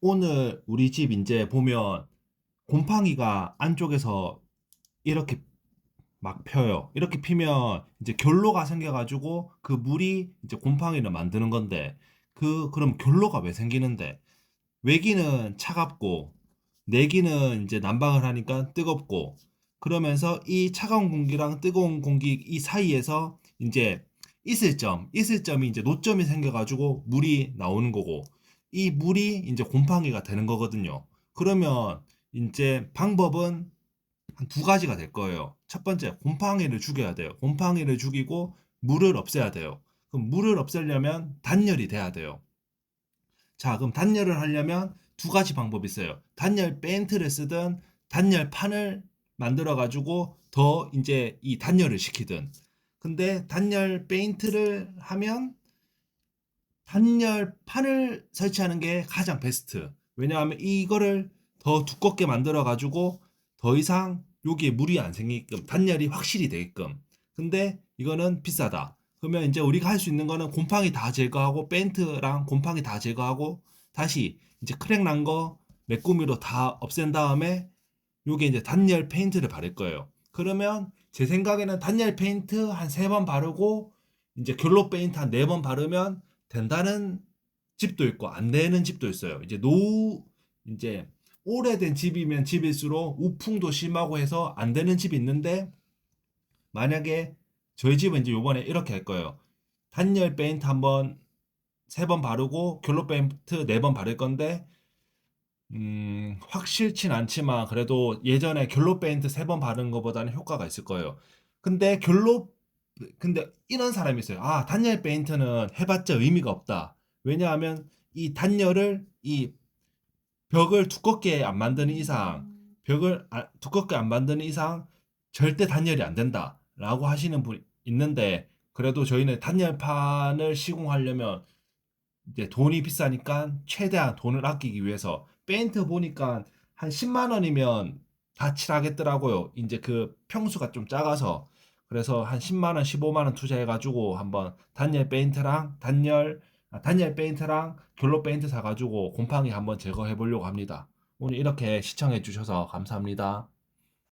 오늘 우리 집 이제 보면 곰팡이가 안쪽에서 이렇게 막 펴요. 이렇게 피면 이제 결로가 생겨가지고 그 물이 이제 곰팡이를 만드는 건데 그 그럼 결로가 왜 생기는데 외기는 차갑고 내기는 이제 난방을 하니까 뜨겁고 그러면서 이 차가운 공기랑 뜨거운 공기 이 사이에서 이제 있을 점, 있을 점이 이제 노점이 생겨가지고 물이 나오는 거고 이 물이 이제 곰팡이가 되는 거거든요. 그러면 이제 방법은 한 두 가지가 될 거예요. 첫 번째, 곰팡이를 죽여야 돼요. 곰팡이를 죽이고 물을 없애야 돼요. 그럼 물을 없애려면 단열이 돼야 돼요. 자, 그럼 단열을 하려면 두 가지 방법이 있어요. 단열 벤트를 쓰든 단열 판을 만들어 가지고 더 이제 이 단열을 시키든. 근데 단열 페인트를 하면 단열판을 설치하는 게 가장 베스트. 왜냐하면 이거를 더 두껍게 만들어 가지고 더 이상 여기에 물이 안 생기게끔 단열이 확실히 되게끔. 근데 이거는 비싸다. 그러면 이제 우리가 할 수 있는 거는 곰팡이 다 제거하고 펜트랑 곰팡이 다 제거하고 다시 이제 크랙 난 거 메꾸미로 다 없앤 다음에 요게 이제 단열 페인트를 바를 거예요. 그러면 제 생각에는 단열 페인트 한 세 번 바르고 이제 결로 페인트 한 네 번 바르면 된다는 집도 있고 안 되는 집도 있어요. 이제 노 이제 오래된 집이면 집일수록 우풍도 심하고 해서 안 되는 집이 있는데 만약에 저희 집은 이제 요번에 이렇게 할 거예요. 단열 페인트 한번 세 번 바르고 결로 페인트 네 번 바를 건데 음, 확실진 않지만 그래도 예전에 결로 페인트 세 번 바른 것보다는 효과가 있을 거예요. 근데 결로 근데 이런 사람이 있어요. 아, 단열 페인트는 해봤자 의미가 없다. 왜냐하면 이 단열을 이 벽을 두껍게 안 만드는 이상, 벽을 아- 두껍게 안 만드는 이상 절대 단열이 안 된다라고 하시는 분 있는데 그래도 저희는 단열판을 시공하려면 이제 돈이 비싸니까 최대한 돈을 아끼기 위해서 페인트 보니까 한 10만 원이면 다 칠하겠더라고요. 이제 그 평수가 좀 작아서 그래서 한 10만 원, 15만 원 투자해 가지고 한번 단열 페인트랑 단열 아, 단열 페인트랑 결로 페인트 사 가지고 곰팡이 한번 제거해 보려고 합니다. 오늘 이렇게 시청해 주셔서 감사합니다.